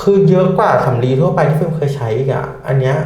คือเยอะกว่าสำลีทั่วไปที่เฟิร์มเคยใช้อีกอะอันเนี้ย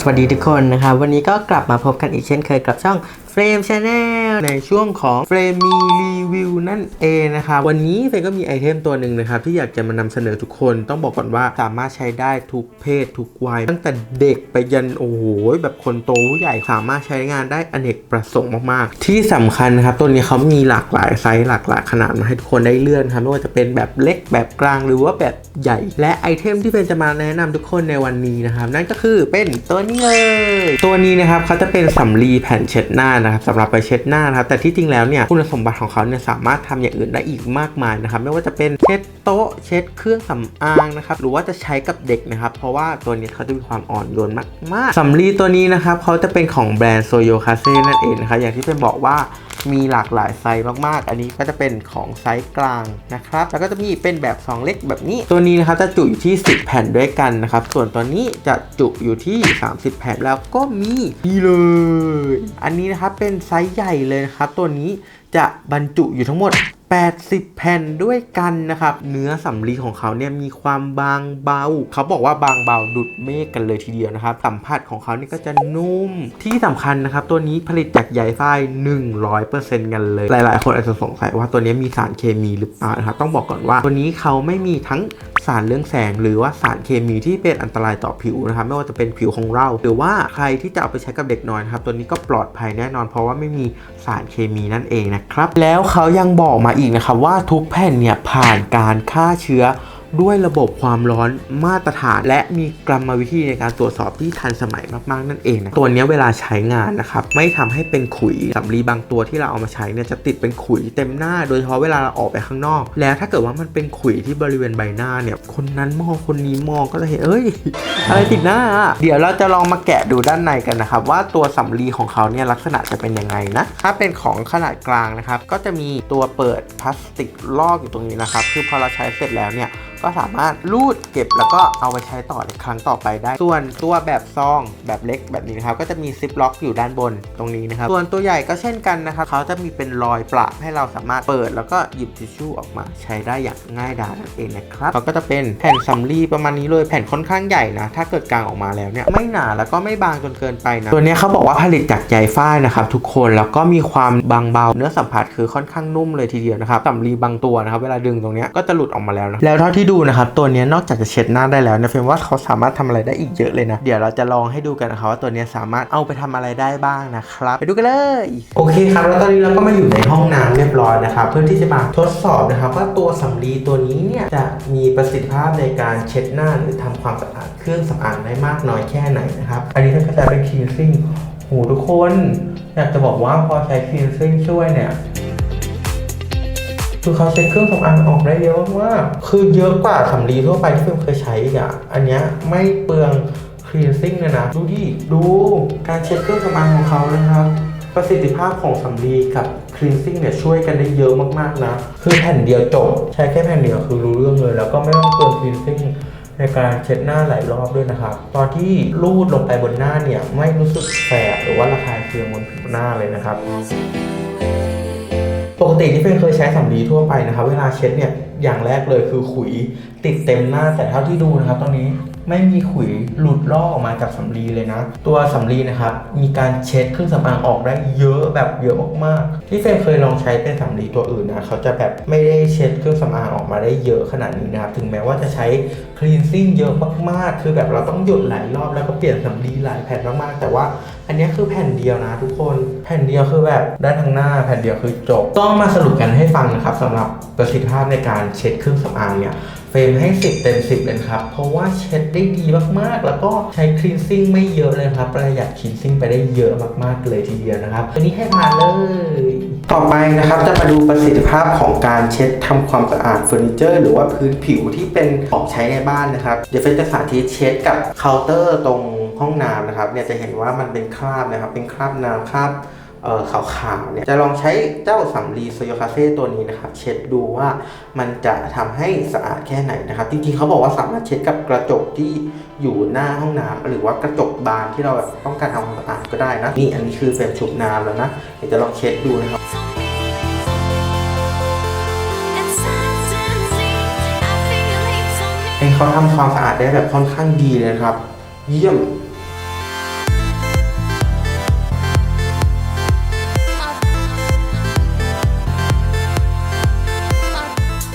สวัสดีทุกคนนะครับ วันนี้ก็กลับมาพบกันอีกเช่นเคยกับช่อง Frame Channel ในช่วงของ Frame มีรีวิวนั่นเองนะครับวันนี้เฟยก็มีไอเทมตัวหนึ่งนะครับที่อยากจะมานำเสนอทุกคนต้องบอกก่อนว่าสามารถใช้ได้ทุกเพศทุกวัย ตั้งแต่เด็กไปยันโอ้โหแบบคนโตผู้ใหญ่สามารถใช้งานได้อเนกประสงค์มากๆ ที่สำคัญนะครับตัวนี้เขามีหลากหลายไซส์หลากหลายขนาดมาให้ทุกคนได้เลือกนครับไม่ว่าจะเป็นแบบเล็กแบบกลางหรือว่าแบบใหญ่ และไอเทมที่เป็นจะมาแนะนำทุกคนในวันนี้นะครับนั่นก็คือเป็นตัวนี้เลย ตัวนี้นะครับเขาจะเป็นสำลีแผ่นเช็ดหน้านะครับสำหรับไปเช็ดหน้านะครับแต่ที่จริงแล้วเนี่ยคุณสมบัติของเขาเนี่ยสามารถทำอย่างอื่นได้อีกมากมายนะครับไม่ว่าจะเป็นเช็ดโต๊ะเช็ดเครื่องสำอางนะครับหรือว่าจะใช้กับเด็กนะครับเพราะว่าตัวนี้เขาจะมีความอ่อนโยนมากๆสำลีตัวนี้นะครับเขาจะเป็นของแบรนด์โซโยคาเซ่นั่นเองนะครับอย่างที่เป็นบอกว่า มีหลากหลายไซส์มากๆ อันนี้ก็จะเป็นของไซส์กลางนะครับ แล้วก็จะมีเป็นแบบซองเล็กแบบนี้ ตัวนี้นะครับจะจุอยู่ที่ 10 แผ่นด้วยกันนะครับ ส่วนตัวนี้จะจุอยู่ที่ 30 แผ่นแล้วก็มีนี่เลย อันนี้นะครับเป็นไซส์ใหญ่เลยนะครับ ตัวนี้จะบรรจุอยู่ทั้งหมด 80 แผ่นด้วยกันนะครับ เนื้อสำลีของเขาเนี่ยมีความบางเบา เขาบอกว่าบางเบาดุดเมฆกันเลยทีเดียวนะครับ สัมผัสของเขาเนี่ก็จะนุ่ม ที่สำคัญนะครับ ตัวนี้ผลิตจากใยฝ้าย100%กันเลย หลาย ๆ คนอาจจะสงสัยว่าตัวนี้มีสารเคมีหรือเปล่านะครับ ต้องบอกก่อนว่าตัวนี้เขาไม่มีทั้ง สารเรื่องแสง หรือว่าสารเคมีที่เป็นอันตรายต่อผิวนะครับไม่ว่าจะเป็นผิวของเรา หรือว่าใครที่จะเอาไปใช้กับเด็กน้อยนะครับตัวนี้ก็ปลอดภัยแน่นอน เพราะว่าไม่มีสารเคมีนั่นเองนะครับแล้วเขายังบอกมาอีกนะครับว่าทุกแผ่นเนี่ยผ่านการฆ่าเชื้อ ด้วยระบบความร้อนมาตรฐาน และมีกรรมวิธีในการตรวจสอบที่ทันสมัยมากๆนั่นเองนะตัวนี้เวลาใช้งานนะครับไม่ทำให้เป็นขุยสำลีบางตัวที่เราเอามาใช้เนี่ยจะติดเป็นขุยเต็มหน้า โดยเฉพาะเวลาเราออกไปข้างนอก แล้วถ้าเกิดว่ามันเป็นขุยที่บริเวณใบหน้าเนี่ยคนนั้นมองคนนี้มองก็จะเห็นเอ้ยอะไรติดหน้า เดี๋ยวเราจะลองมาแกะดูด้านในกันนะครับ ว่าตัวสำลีของเขาเนี่ยลักษณะจะเป็นยังไงนะถ้าเป็นของขนาดกลางนะครับก็จะมีตัวเปิดพลาสติกลอกอยู่ตรงนี้นะครับคือพอเราใช้เสร็จแล้วเนี่ยก็สามารถรูดเก็บแล้วก็เอาไปใช้ต่อในครั้งต่อไปได้ ส่วนตัวแบบซองแบบเล็กแบบนี้นะครับก็จะมีซิปล็อกอยู่ด้านบนตรงนี้นะครับส่วนตัวใหญ่ก็เช่นกันนะครับเขาจะมีเป็นรอยประให้เราสามารถเปิด แล้วก็หยิบทิชชู่ออกมาใช้ได้อย่างง่ายดายนั่นเองนะครับเขาก็จะเป็นแผ่นสำลีประมาณนี้เลยแผ่นค่อนข้างใหญ่นะถ้าเกิดกลางออกมาแล้วเนี่ยไม่หนาแล้วก็ไม่บางจนเกินไปนะตัวนี้เขาบอกว่าผลิตจากใยฝ้ายนะครับทุกคนแล้วก็มีความบางเบาเนื้อสัมผัสคือค่อนข้างนุ่มเลยทีเดียวนะครับสำลีบางตัวนะครับเวลาดึงตรงนี้ก็จะหลุดออกมาแล้วนะแล้วเท่าที่ดูนะครับ ตัวนี้นอกจากจะเช็ดหน้าได้แล้วนี่ยเฟรมว่าเขาสามารถทำอะไรได้อีกเยอะเลยนะ เดี๋ยวเราจะลองให้ดูกันนะครับว่าตัวนี้สามารถเอาไปทำอะไรได้บ้างนะครับ ไปดูกันเลย โอเคครับ แล้วตอนนี้เราก็มาอยู่ในห้องน้ำเรียบร้อยนะครับ เพื่อที่จะมาทดสอบนะครับว่าตัวสำลีตัวนี้เนี่ยจะมีประสิทธิภาพในการเช็ดหน้าหรือทำความสะอาดเครื่องสำอางได้มากน้อยแค่ไหนนะครับ อันนี้ท่านก็จะเป็น cleansing โหทุกคนอยากจะบอกว่าพอใช้ cleansing ช่วยเนี่ย คือเขาเช็ดเครื่องสำอางออกได้เยอะมากคือเยอะกว่าสำลีทั่วไปที่เฟิร์มเคยใช้อีกอะอันเนี้ยไม่เปลืองคลีนซิ่งเลยนะ ดูดิ ดูการเช็ดเครื่องสำอางของเขานะครับประสิทธิภาพของสำลีกับคลีนซิ่งเนี่ยช่วยกันได้เยอะมากๆนะ คือแผ่นเดียวจบ ใช้แค่แผ่นเดียวคือรู้เรื่องเลย แล้วก็ไม่ต้องเปลืองคลีนซิ่งในการเช็ดหน้าหลายรอบด้วยนะครับ ตอนที่ลูดลงไปบนหน้าเนี่ย ไม่รู้สึกแสบหรือว่าระคายเคืองบนผิวหน้าเลยนะครับ ปกติที่เป็นเคยใช้สำลีทั่วไปนะครับ เวลาเช็ดเนี่ยอย่างแรกเลยคือขุยติดเต็มหน้าแต่เท่าที่ดูนะครับ ตอนนี้ไม่มีขุยหลุดลอกออกมาจากสำลีเลยนะ ตัวสำลีนะครับ มีการเช็ดเครื่องสำอางออกได้เยอะแบบเยอะมากๆ ที่เฟรมเคยลองใช้เป็นสำลีตัวอื่นนะเขาจะแบบไม่ได้เช็ดเครื่องสำอางออกมาได้เยอะขนาดนี้นะครับถึงแม้ว่าจะใช้ cleansing เยอะมากๆ คือแบบเราต้องหยุดหลายรอบแล้วก็เปลี่ยนสำลีหลายแผ่นมากๆ แต่ว่า อันนี้คือแผ่นเดียวนะทุกคน แผ่นเดียวคือแบบได้ทั้งหน้า แผ่นเดียวคือจบ ต้องมาสรุปกันให้ฟังนะครับสำหรับประสิทธิภาพในการเช็ดเครื่องสำอางเนี่ย เฟรมให้ 10 เต็ม 10 เลยครับ เพราะว่าเช็ดได้ดีมากๆ แล้วก็ใช้คลีนซิ่งไม่เยอะเลยครับ ประหยัดคลีนซิ่งไปได้เยอะมากๆ เลยทีเดียวนะครับอันนี้ให้ผ่านเลย ต่อไปนะครับจะมาดูประสิทธิภาพของการเช็ดทำความสะอาดเฟอร์นิเจอร์หรือว่าพื้นผิวที่เป็นของใช้ในบ้านนะครับ เดี๋ยวเฟรมจะสาธิตเช็ดกับเคาน์เตอร์ตรงห้องน้ำนะครับเนี่ยจะเห็นว่ามันเป็นคราบนะครับ เป็นคราบน้ำคราบ ขาวๆเนี่ยจะลองใช้เจ้าสำลีโซโยคาเซ่ตัวนี้นะครับเช็ดดูว่ามันจะทำให้สะอาดแค่ไหนนะครับจริงๆเขาบอกว่าสามารถเช็ดกับกระจกที่อยู่หน้าห้องน้ำ หรือว่ากระจกบานที่เราต้องการทำความสะอาดก็ได้นะนี่อันนี้คือเป็นชุบน้ำแล้วนะเดี๋ยวจะลองเช็ดดูนะครับเองเขาทำความสะอาดได้แบบค่อนข้างดีเลยครับ เยี่ยม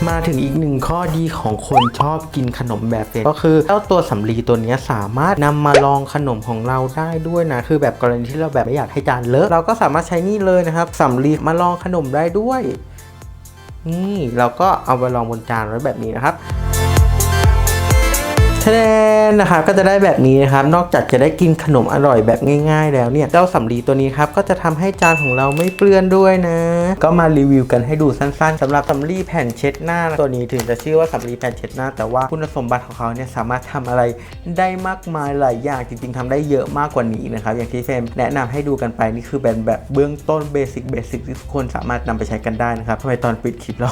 มาถึงอีกหนึ่งข้อดีของคนชอบกินขนมแบบเฟรนก็คือเจ้าตัวสำลีตัวนี้สามารถนำมาลองขนมของเราได้ด้วยนะ คือแบบกรณีที่เราแบบไม่อยากให้จานเลอะเราก็สามารถใช้นี่เลยนะครับสำลีมาลองขนมได้ด้วย นี่เราก็เอาไปลองบนจานไว้แบบนี้นะครับ แทนนะครับก็จะได้แบบนี้นะครับนอกจากจะได้กินขนมอร่อยแบบง่าย ๆ แล้วเนี่ยเจ้าสำลีตัวนี้ครับก็จะทำให้จานของเราไม่เปื้อนด้วยนะ ก็มารีวิวกันให้ดูสั้นๆสำหรับสำลีแผ่นเช็ดหน้าตัวนี้ถึงจะชื่อว่าสำลีแผ่นเช็ดหน้า แต่ว่าคุณสมบัติของเขาเนี่ยสามารถทำอะไรได้มากมายหลายอย่างจริง ๆทำได้เยอะมากกว่านี้นะครับอย่างที่เฟมแนะนำให้ดูกันไปนี่คือเป็นแบบเบื้องต้นเบสิกเบสิกที่ทุกคนสามารถนำไปใช้กันได้นะครับทำไมตอนปิดคลิปเรา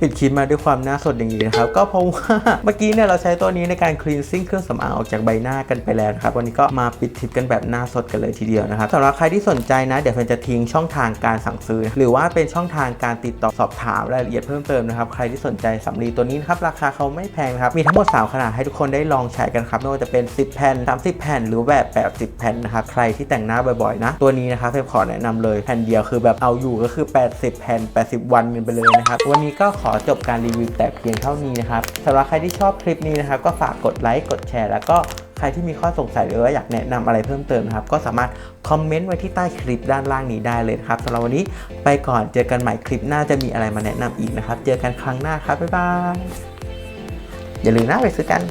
ปิดคลิปมาด้วยความน้าสดอย่างนี้นะครับก็เพราะว่าเมื่อกี้เนี่ยเราใช้ตัวนี้ในการ cleansing เครื่องสำอางออกจากใบหน้ากันไปแล้วนะครับ วันนี้ก็มาปิดคลิปกันแบบหน้าสดกันเลยทีเดียวนะครับสำหรับใครที่สนใจนะ เดี๋ยวเฟนจะทิ้งช่องทางการสั่งซื้อ หรือว่าเป็นช่องทางการติดต่อสอบถามรายละเอียดเพิ่มเติมนะครับ ใครที่สนใจสำลีตัวนี้นะครับ ราคาเขาไม่แพงครับ มีทั้งหมด 3 ขนาดให้ทุกคนได้ลองใช้กันครับ ไม่ว่าจะเป็น 10 แผ่น 30 แผ่น หรือแบบ 80 แผ่นนะครับ ใครที่แต่งหน้าบ่อยๆนะ ตัวนี้นะครับเฟนขอแนะนำเลยแผ่นเดียวคือแบบเอาอยู่ก็คือ 80 แผ่น 80 วันกันไปเลยนะครับ วันนี้ก็ขอจบการรีวิวแต่เพียงเท่านี้นะครับสำหรับใครที่ชอบคลิปนี้นะครับก็ฝากกดไลค์กดแชร์ แล้วก็ใครที่มีข้อสงสัยหรือว่าอยากแนะนำอะไรเพิ่มเติมนะครับ ก็สามารถคอมเมนต์ไว้ที่ใต้คลิปด้านล่างนี้ได้เลยครับสำหรับวันนี้ไปก่อนเจอกันใหม่คลิปหน้าจะมีอะไรมาแนะนำอีกนะครับ เจอกันครั้งหน้าครับบ๊ายบายอย่าลืมนะไปซื้อกัน